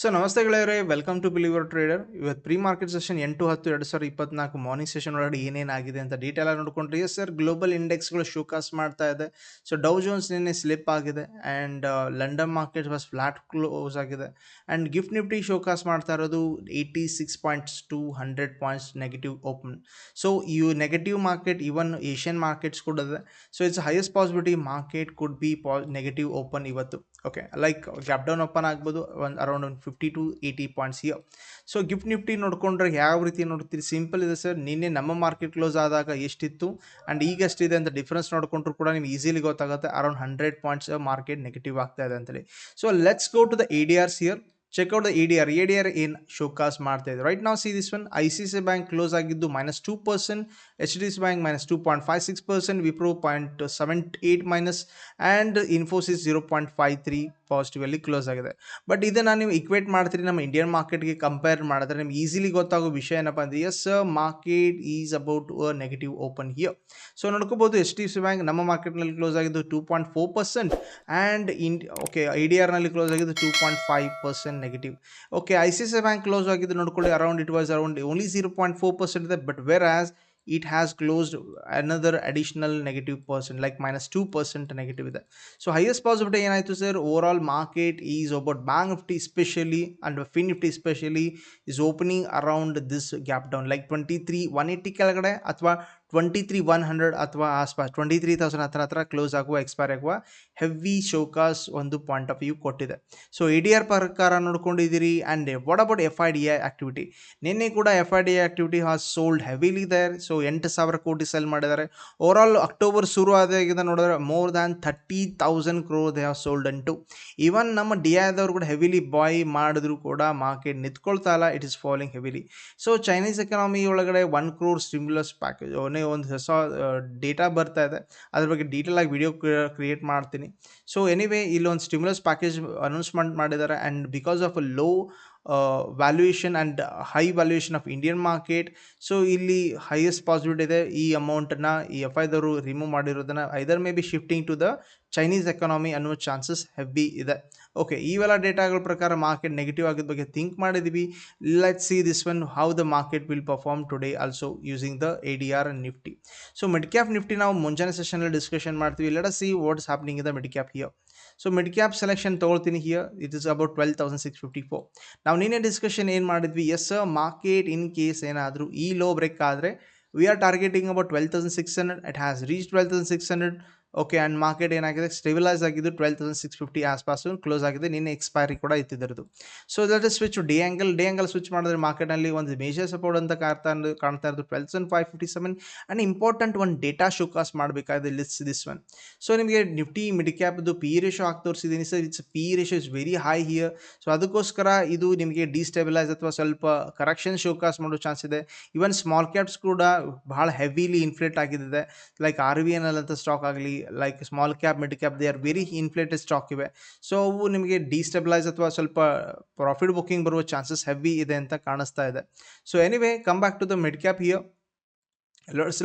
So ನಮಸ್ತೆ ಗೆಳೆಯರೆ welcome to believer trader ಇವತ್ತು ಪ್ರೀ ಮಾರ್ಕೆಟ್ ಸೆಷನ್ ಎಂಟು, ಹತ್ತು, ಎರಡು ಸಾವಿರದ ಇಪ್ಪತ್ನಾಲ್ಕು ಮಾರ್ನಿಂಗ್ ಸೆಷನ್ ಒಳಗಡೆ ಏನೇನಾಗಿದೆ ಅಂತ ಡೀಟೇಲ್ ಆಗಿ ನೋಡ್ಕೊಂಡ್ರಿ. ಸರ್ ಗ್ಲೋಬಲ್ ಇಂಡೆಕ್ಸ್ಗಳು ಶೋಕಾಸ್ ಮಾಡ್ತಾ ಇದೆ. ಸೊ ಡೌ ಜೋನ್ಸ್ ನಿನ್ನೆ ಸ್ಲಿಪ್ ಆಗಿದೆ and London market was flat close ಆಗಿದೆ. ಆ್ಯಂಡ್ ಗಿಫ್ಟ್ ನಿಫ್ಟಿ ಶೋಕಾಸ್ ಮಾಡ್ತಾ ಇರೋದು eighty six points to hundred points negative open so ಈ negative market even Asian markets ಕೂಡ ಇದೆ. So it's highest possibility market could be ಪಾ negative open ಇವತ್ತು. Okay like gap down open ಆಗ್ಬೋದು, ಒಂದು around ಒಂದು fifty to eighty points year so GIFT Nifty ನೋಡ್ಕೊಂಡ್ರೆ ಯಾವ ರೀತಿ ನೋಡ್ತೀರಿ? ಸಿಂಪಲ್ ಇದೆ ಸರ್ ನಿನ್ನೆ ನಮ್ಮ ಮಾರ್ಕೆಟ್ ಕ್ಲೋಸ್ ಆದಾಗ ಎಷ್ಟಿತ್ತು? ಆ್ಯಂಡ್ ಈಗ ಎಷ್ಟಿದೆ ಅಂತ ಡಿಫ್ರೆನ್ಸ್ ನೋಡಿಕೊಂಡ್ರು ಕೂಡ ನಿಮ್ಗೆ ಈಸಿಲಿ ಗೊತ್ತಾಗುತ್ತೆ. Around hundred points market negative ಆಗ್ತಾ ಇದೆ ಅಂತೇಳಿ. So let's go to the A D Rs here check out the A D R A D R ಏನು ಶೋಕಾಸ್ ಮಾಡ್ತಾ ಇದೆ ರೈಟ್ ನಾವು see this one I C C bank close ಆಗಿದ್ದು minus two percent H D C bank minus two point five six percent Wipro point seven eight minus and Infosys zero point five three ಪಾಸಿಟಿವಲ್ಲಿ close ಆಗಿದೆ. But ಇದನ್ನು ನೀವು equate ಮಾಡ್ತೀರಿ ನಮ್ಮ Indian ಮಾರ್ಕೆಟ್ಗೆ compare ಮಾಡಿದ್ರೆ ನಿಮ್ಗೆ easily ಗೊತ್ತಾಗೋ ವಿಷಯ ಏನಪ್ಪ ಅಂದರೆ yes market is about a negative open here so ನೋಡ್ಕೋಬೋದು ಎಚ್ ಡಿ ಸಿ ಬ್ಯಾಂಕ್ ನಮ್ಮ ಮಾರ್ಕೆಟ್ನಲ್ಲಿ ಕ್ಲೋಸ್ ಆಗಿದ್ದು two point four percent and in okay I D ಆರ್ನಲ್ಲಿ close ಆಗಿದ್ದು two point five percent negative okay I C C bank close ಆಗಿದ್ದು ನೋಡ್ಕೊಳ್ಳಿ around it was around only zero point four percent ಇದೆ but whereas it has closed another additional negative percent, like minus 2% negative ಇದೆ. So highest possibility ಏನಾಯಿತು sir is about bank Nifty specially and fin Nifty specially is opening around this gap down like twenty three one eighty ಕೆಳಗಡೆ ಅಥವಾ twenty three one hundred ಅಥವಾ ಆಸ್ಪಾಸ್ twenty three thousand ಹತ್ರ ಹತ್ರ close ಆಗುವ expire ಆಗುವ heavy showcase ಒಂದು point of view ಕೊಟ್ಟಿದೆ. So E D R ಪ್ರಕಾರ ನೋಡ್ಕೊಂಡಿದ್ದೀರಿ and what about F I D I activity ನಿನ್ನೆ ಕೂಡ F I D I activity has sold heavily there so ಎಂಟು ಸಾವಿರ ಕೋಟಿ ಸೆಲ್ ಮಾಡಿದ್ದಾರೆ. ಓವರ್ ಆಲ್ ಅಕ್ಟೋಬರ್ ಶುರು ಆದಾಗಿಂದ ನೋಡಿದ್ರೆ more than thirty thousand crore they have sold ಅಂಟು ಈವನ್ ನಮ್ಮ ಡಿ ದವರು ಕೂಡ ಹೆವಿಲಿ ಬಾಯ್ ಮಾಡಿದ್ರು ಕೂಡ ಮಾರ್ಕೆಟ್ ನಿಂತ್ಕೊಳ್ತಾ ಇಲ್ಲ. It is following heavily so Chinese economy ಒಳಗಡೆ ಒನ್ ಕ್ರೋರ್ ಸ್ಟಿಮ್ಯುಲಸ್ ಪ್ಯಾಕೇಜ್ ಅವನೇ ಒಂದು ಹೊಸ ಡೇಟಾ ಬರ್ತಾ ಇದೆ. ಅದ್ರ ಬಗ್ಗೆ ಡೀಟೇಲ್ ಆಗಿ ವಿಡಿಯೋ ಕ್ರಿಯೇಟ್ ಮಾಡ್ತೀನಿ. ಸೊ ಎನಿವೇ ಇಲ್ಲೊಂದು ಸ್ಟಿಮ್ಯುಲಸ್ ಪ್ಯಾಕೇಜ್ ಅನೌನ್ಸ್ಮೆಂಟ್ ಮಾಡಿದ್ದಾರೆ. And because of a low valuation and high valuation of Indian market so ಇಲ್ಲಿ ಹೈಯೆಸ್ಟ್ ಪಾಸಿಬಿಲಿಟಿ ಇದೆ. ಈ ಅಮೌಂಟನ್ನು ಈ ಎಫ್ ಐದವರು remove ಮಾಡಿರೋದನ್ನು either may be shifting to the Chinese economy ಅನ್ನೋ ಚಾನ್ಸಸ್ ಹೆವಿ ಇದೆ. ಓಕೆ ಇವೆಲ್ಲ ಡೇಟಾಗಳ ಪ್ರಕಾರ ಮಾರ್ಕೆಟ್ ನೆಗೆಟಿವ್ ಆಗಿದ್ದ ಬಗ್ಗೆ ಥಿಂಕ್ ಮಾಡಿದ್ದೀವಿ let see this one how the market will perform today also using the A D R and Nifty so mid cap Nifty ನಾವು ಮುಂಜಾನೆ ಸೆಷನಲ್ಲಿ ಡಿಸ್ಕಷನ್ ಮಾಡ್ತೀವಿ. Let see what's happening in the mid cap here so mid cap selection ತೊಗೊಳ್ತೀನಿ here it is about twelve thousand six fifty four ನಾವು ನಿನ್ನೆ discussion ಏನು ಮಾಡಿದ್ವಿ? S market in case ಏನಾದರೂ ಈ ಲೋ ಬ್ರೇಕ್ ಆದರೆ we are targeting about twelve thousand six hundred it has reach twelve thousand six hundred okay and market ಏನಾಗಿದೆ? Stabilise ಆಗಿದ್ದು twelve thousand six fifty ಆಸ್ಪಾಸು ಕ್ಲೋಸ್ ಆಗಿದೆ. ನಿನ್ನೆ ಎಕ್ಸ್ಪೈರಿ ಕೂಡ ಇತ್ತಿದ್ದರದು. So that is switch the angle the angle switch ಮಾಡಿದ್ರೆ ಮಾರ್ಕೆಟಲ್ಲಿ ಒಂದು major support ಅಂತ ಕಾಡ್ತಾ ಕಾಣ್ತಾ ಇರೋದು twelve thousand five fifty seven and important ಒಂದು ಡೇಟಾ ಶೋಕಾಸ್ ಮಾಡಬೇಕಾಗಿದೆ ಲಿಸ್ ದಿಸ್ ಒನ್ ಸೊ ನಿಮಗೆ ನಿಫ್ಟಿ ಮಿಡ್ ಕ್ಯಾಪ್ದು ಪಿ ರೇಷೋ ಆಗಿ ತೋರಿಸಿದ್ದೀನಿ. Sir it's P ratio is very high here so ಅದಕ್ಕೋಸ್ಕರ ಇದು ನಿಮಗೆ ಡಿಸ್ಟೆಬಿಲೈಸ್ ಅಥವಾ ಸ್ವಲ್ಪ ಕರೆಕ್ಷನ್ ಶೋಕಾಸ್ ಮಾಡೋ ಚಾನ್ಸ್ ಇದೆ. ಈವನ್ ಸ್ಮಾಲ್ ಕ್ಯಾಪ್ಸ್ ಕೂಡ ಭಾಳ ಹೆವಿಲಿ ಇನ್ಫ್ಲೇಟ್ ಆಗಿದೆ like R V N L ಅಂತ ಸ್ಟಾಕ್ ಆಗಲಿ like small cap mid cap they are very inflated stock ಇವೆ. ಸೊ ಅವು ನಿಮಗೆ ಡಿಸ್ಟೆಬಿಲೈಸ್ ಅಥವಾ ಸ್ವಲ್ಪ ಪ್ರಾಫಿಟ್ ಬುಕ್ಕಿಂಗ್ ಬರುವ ಚಾನ್ಸಸ್ ಹೆವಿ ಇದೆ ಅಂತ ಕಾಣಿಸ್ತಾ ಇದೆ. So anyway come back to the mid cap here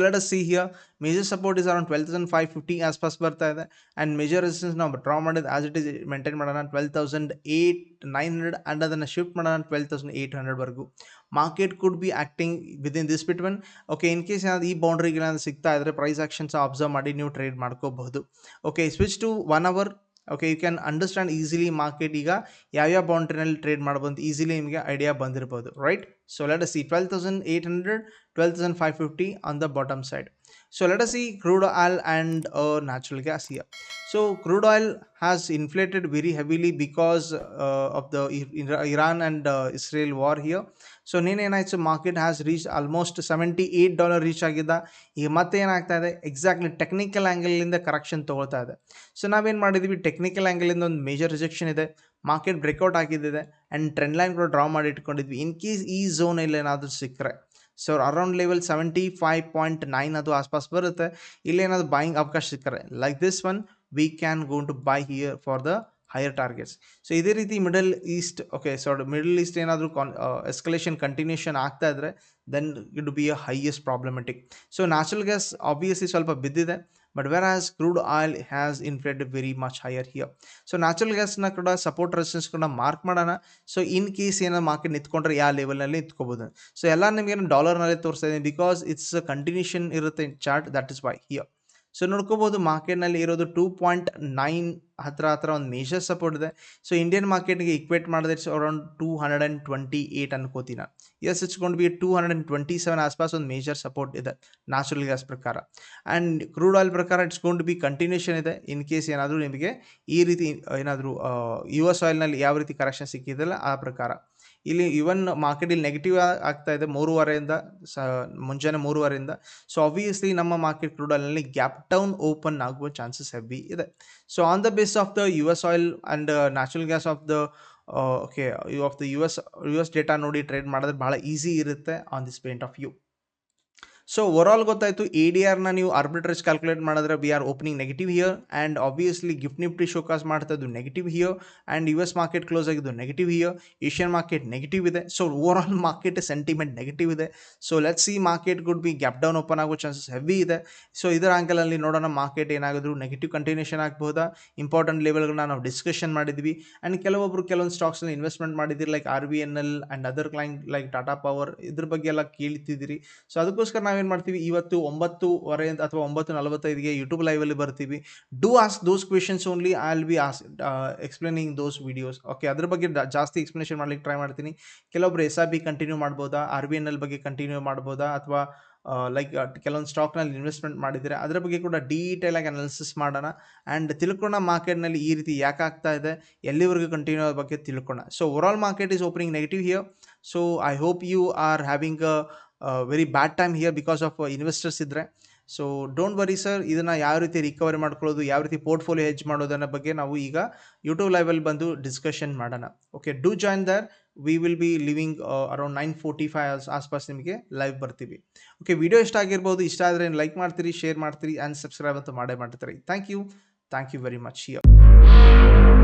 let us see here major support is around twelve thousand five fifty ಆಸ್ಪಾಸ್ ಬರ್ತಾ ಇದೆ. ಆ್ಯಂಡ್ ಮೇಜರ್ ರೆಸಿಸ್ಟೆನ್ಸ್ ನಾವು ಡ್ರಾ ಮಾಡಿದ ಆಸ್ ಇಟ್ ಇಸ್ ಮೇಂಟೈನ್ ಮಾಡೋಣ twelve thousand eight nine hundred and ಅದನ್ನು shift ಮಾಡೋಣ twelve thousand eight ಹಂಡ್ರೆಡ್ವರೆಗೂ market could be acting within this between okay in case ಏನಾದ್ರು ಈ ಬೌಂಡ್ರಿಗೆ ಏನಾದ್ರು ಸಿಗ್ತಾ ಇದ್ದರೆ ಪ್ರೈಸ್ ಆಕ್ಷನ್ಸ್ ಅಬ್ಸರ್ವ್ ಮಾಡಿ ನೀವು ಟ್ರೇಡ್ ಮಾಡ್ಕೋಬಹುದು. Okay switch to one hour okay you can understand easily market ಈಗ ಯಾವ್ಯಾವ ಬೌಂಡ್ರಿನಲ್ಲಿ ಟ್ರೇಡ್ ಮಾಡ್ಬೋದು ಈಸಿಲಿ ನಿಮಗೆ ಐಡಿಯಾ ಬಂದಿರ್ಬೋದು right so let see twelve thousand eight hundred twelve thousand five fifty on the bottom side so let see crude oil and natural gas here so crude oil has inflated very heavily because of the Iran and Israel war here so ನೀನೇನಾಯಿತು market has reach almost seventy eight dollar reach ಆಗಿದ್ದ. ಈಗ ಮತ್ತೆ ಏನಾಗ್ತಾ ಇದೆ? Exactly technical ಆ್ಯಂಗಲಿಂದ correction ತೊಗೊಳ್ತಾ ಇದೆ. So ನಾವೇನು ಮಾಡಿದ್ವಿ? Technical ಆ್ಯಂಗಲಿಂದ ಒಂದು ಮೇಜರ್ ರಿಜೆಕ್ಷನ್ ಇದೆ. ಮಾರ್ಕೆಟ್ ಬ್ರೇಕ್ಔಟ್ ಆಗಿದ್ದಿದೆ. ಆ್ಯಂಡ್ ಟ್ರೆಂಡ್ ಲೈನ್ ಕೂಡ ಡ್ರಾ ಮಾಡಿ ಇಟ್ಕೊಂಡಿದ್ವಿ. ಇನ್ ಕೇಸ್ ಈ ಝೋನಲ್ಲಿ ಏನಾದರೂ ಸಿಕ್ಕರೆ. So around level seventy five point nine ಅದು ಆಸ್ಪಾಸ್ ಬರುತ್ತೆ. ಇಲ್ಲೇನಾದ್ರು ಬಾಯಿಂಗ್ ಅವಕಾಶ ಸಿಕ್ಕರೆ. Like this one we can gone to buy here for the higher targets so ಇದೇ ರೀತಿ Middle East okay so Middle East ಏನಾದರೂ ಕಾನ್ ಎಸ್ಕಲೇಷನ್ ಕಂಟಿನ್ಯೂಷನ್ ಆಗ್ತಾ ಇದ್ದರೆ then it be a highest problematic so natural gas obviously ಸ್ವಲ್ಪ ಬಿದ್ದಿದೆ but whereas crude oil has inflated very much higher here so natural ಗ್ಯಾಸ್ನ ಕೂಡ support resistance ಕೂಡ mark ಮಾಡೋಣ. So in case ಏನಾದ್ರು ಮಾರ್ಕೆಟ್ ನಿಂತ್ಕೊಂಡ್ರೆ ಯಾವ ಲೆವೆಲ್ನಲ್ಲಿ ನಿಂತ್ಕೋಬೋದು. ಸೊ ಎಲ್ಲ ನಿಮಗೇನು ಡಾಲರ್ನಲ್ಲಿ ತೋರಿಸ್ತಾ ಇದ್ದೀನಿ ಬಿಕಾಸ್ ಇಟ್ಸ್ ಕಂಟಿನ್ಯೂಷನ್ ಇರುತ್ತೆ chart that is why here so ನೋಡ್ಕೋಬೋದು ಮಾರ್ಕೆಟ್ನಲ್ಲಿ ಇರೋದು ಟೂ ಪಾಯಿಂಟ್ ನೈನ್ ಹತ್ರ ಹತ್ರ ಒಂದು ಮೇಜರ್ ಸಪೋರ್ಟ್ ಇದೆ. ಸೊ ಇಂಡಿಯನ್ ಮಾರ್ಕೆಟ್ಗೆ ಇಕ್ವೇಟ್ ಮಾಡಿದ್ರೆ it's around two hundred and twenty eight ಅನ್ಕೋತೀನಿ ಎಸ್ ಹೆಚ್ಕೊಂಡು be two hundred and twenty seven ಆಸ್ಪಾಸ್ ಒಂದು ಮೇಜರ್ ಸಪೋರ್ಟ್ ಇದೆ ನ್ಯಾಚುರಲ್ ಗ್ಯಾಸ್ ಪ್ರಕಾರ. ಆ್ಯಂಡ್ ಕ್ರೂಡ್ ಆಯಿಲ್ ಪ್ರಕಾರ ಇಟ್ಸ್ಕೊಂಡು ಬಿ ಕಂಟಿನ್ಯೂಷನ್ ಇದೆ. ಇನ್ ಕೇಸ್ ಏನಾದರೂ ನಿಮಗೆ ಈ ರೀತಿ ಏನಾದರೂ ಯು ಎಸ್ ಆಯಿಲ್ನಲ್ಲಿ ಯಾವ ರೀತಿ ಕರೆಕ್ಷನ್ ಸಿಕ್ಕಿದೆಯಲ್ಲ ಆ ಪ್ರಕಾರ. ಇಲ್ಲಿ ಇವನ್ ಮಾರ್ಕೆಟ್ ಇಲ್ಲಿ ನೆಗೆಟಿವ್ ಆಗ್ತಾ ಇದೆ ಮೂರುವರೆಯಿಂದ, ಸ, ಮುಂಜಾನೆ ಮೂರುವರೆಯಿಂದ. ಸೊ ಆಬ್ವಿಯಸ್ಲಿ ನಮ್ಮ ಮಾರ್ಕೆಟ್ ಕ್ರೂಡಲ್ನಲ್ಲಿ ಆಯಿಲ್ನಲ್ಲಿ ಗ್ಯಾಪ್ ಡೌನ್ ಓಪನ್ ಆಗುವ ಚಾನ್ಸಸ್ ಹೆವಿ ಇದೆ so on the base of the U S oil and natural gas of the okay of the U S U S data ನೋಡಿ ಟ್ರೇಡ್ ಮಾಡಿದ್ರೆ ಭಾಳ easy ಇರುತ್ತೆ on this point of view so overall ಗೊತ್ತಾಯಿತು A D ಆರ್ನ ನೀವು arbitrage calculate ಮಾಡಿದ್ರೆ we are opening negative here and obviously GIFT Nifty showcase ಮಾಡ್ತಾ ಇದ್ದು negative here and U S market close ಆಗಿದ್ದು negative here Asian market negative ಇದೆ. So overall market sentiment negative ಇದೆ. So let's see market could be gap down open ಆಗೋ chances heavy ಇದೆ. So ಇದರ ಆಂಗಲಲ್ಲಿ ನೋಡೋಣ ಮಾರ್ಕೆಟ್ ಏನಾಗಿದ್ರು ನೆಗೆಟಿವ್ ಕಂಟಿನ್ಯೂಷನ್ ಆಗ್ಬೋದಾ ಇಂಪಾರ್ಟೆಂಟ್ ಲೆವೆಲ್ಗಳನ್ನ ನಾವು ಡಿಸ್ಕಷನ್ ಮಾಡಿದ್ವಿ. ಆ್ಯಂಡ್ ಕೆಲವೊಬ್ಬರು ಕೆಲವೊಂದು ಸ್ಟಾಕ್ಸ್ನಲ್ಲಿ ಇನ್ವೆಸ್ಟ್ಮೆಂಟ್ ಮಾಡಿದ್ದೀರಿ like R B N L and other client like Tata power ಇದ್ರ ಬಗ್ಗೆ ಎಲ್ಲ ಕೇಳ್ತಿದ್ದೀರಿ. ಸೊ ಅದಕ್ಕೋಸ್ಕರ ನಾವೇನು ಮಾಡ್ತೀವಿ? ಇವತ್ತು ಒಂಬತ್ತುವರೆ ಅಥವಾ ಒಂಬತ್ತು ನಲವತ್ತೈದಿಗೆ ಯೂಟ್ಯೂಬ್ ಲೈವಲ್ಲಿ ಬರ್ತೀವಿ. Do ask those questions only I will be as explaining those videos okay ಅದ್ರ ಬಗ್ಗೆ ಜಾಸ್ತಿ ಎಕ್ಸ್ಪ್ಲನೇಷನ್ ಮಾಡ್ಲಿಕ್ಕೆ ಟ್ರೈ ಮಾಡ್ತೀನಿ. ಕೆಲವೊಬ್ರು ಎಸ್ ಆರ್ ಬಿ ಕಂಟಿನ್ಯೂ ಮಾಡ್ಬೋದಾ? ಆರ್ ಬಿ ಎನ್ ಎಲ್ ಬಗ್ಗೆ ಕಂಟಿನ್ಯೂ ಮಾಡ್ಬೋದಾ? ಅಥವಾ ಲೈಕ್ ಕೆಲವೊಂದು ಸ್ಟಾಕ್ನಲ್ಲಿ ಇನ್ವೆಸ್ಟ್ಮೆಂಟ್ ಮಾಡಿದರೆ ಅದರ ಬಗ್ಗೆ ಕೂಡ ಡೀಟೇಲ್ ಆಗಿ ಅನಾಲಿಸಿಸ್ ಮಾಡೋಣ. ಆ್ಯಂಡ್ ತಿಳ್ಕೊಳ್ಳೋಣ ಮಾರ್ಕೆಟ್ನಲ್ಲಿ ಈ ರೀತಿ ಯಾಕೆ ಆಗ್ತಾ ಇದೆ? ಎಲ್ಲಿವರೆಗೂ ಕಂಟಿನ್ಯೂ ಬಗ್ಗೆ ತಿಳ್ಕೊಳ್ಳೋಣ. So overall market is opening negative here so I hope you are having very bad time here because of investors ಇದ್ದರೆ ಸೊ ಡೋಂಟ್ ವರಿ ಸರ್ ಇದನ್ನು ಯಾವ ರೀತಿ ರಿಕವರಿ ಮಾಡ್ಕೊಳ್ಳೋದು, ಯಾವ ರೀತಿ ಪೋರ್ಟ್ಫೋಲಿಯೋ ಹೆಜ್ ಮಾಡೋದನ್ನ ಬಗ್ಗೆ ನಾವು ಈಗ ಯೂಟ್ಯೂಬ್ ಲೈವಲ್ಲಿ ಬಂದು ಡಿಸ್ಕಷನ್ ಮಾಡೋಣ. Okay do join there we will be living around nine forty five ಆಸ್ಪಾಸ್ ನಿಮಗೆ ಲೈವ್ ಬರ್ತೀವಿ. ಓಕೆ ವಿಡಿಯೋ ಇಷ್ಟ ಆಗಿರ್ಬೋದು, ಇಷ್ಟ ಆದರೆ ಲೈಕ್ ಮಾಡ್ತೀರಿ ಶೇರ್ ಮಾಡ್ತೀರಿ ಆ್ಯಂಡ್ ಸಬ್ಸ್ಕ್ರೈಬ್ ಅಂತ ಮಾಡೇ ಮಾಡ್ತೀರಿ thank you thank you very much here